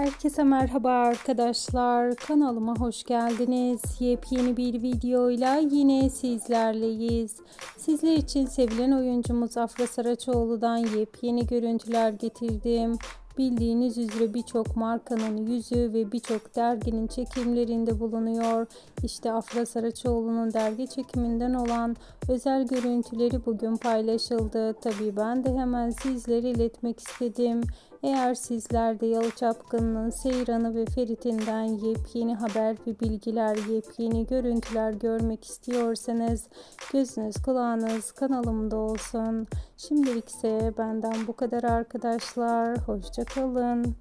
Herkese merhaba arkadaşlar. Kanalıma hoş geldiniz. Yepyeni bir videoyla yine sizlerleyiz. Sizler için sevilen oyuncumuz Afra Saraçoğlu'dan yepyeni görüntüler getirdim. Bildiğiniz üzere birçok markanın yüzü ve birçok derginin çekimlerinde bulunuyor. İşte Afra Saraçoğlu'nun dergi çekiminden olan özel görüntüleri bugün paylaşıldı. Tabii ben de hemen sizlere iletmek istedim. Eğer sizler de Yalı Çapkını'nın Seyran'ı ve Ferit'inden yepyeni haber ve bilgiler, yepyeni görüntüler görmek istiyorsanız gözünüz kulağınız kanalımda olsun. Şimdilik ise benden bu kadar arkadaşlar. Hoşçakalın.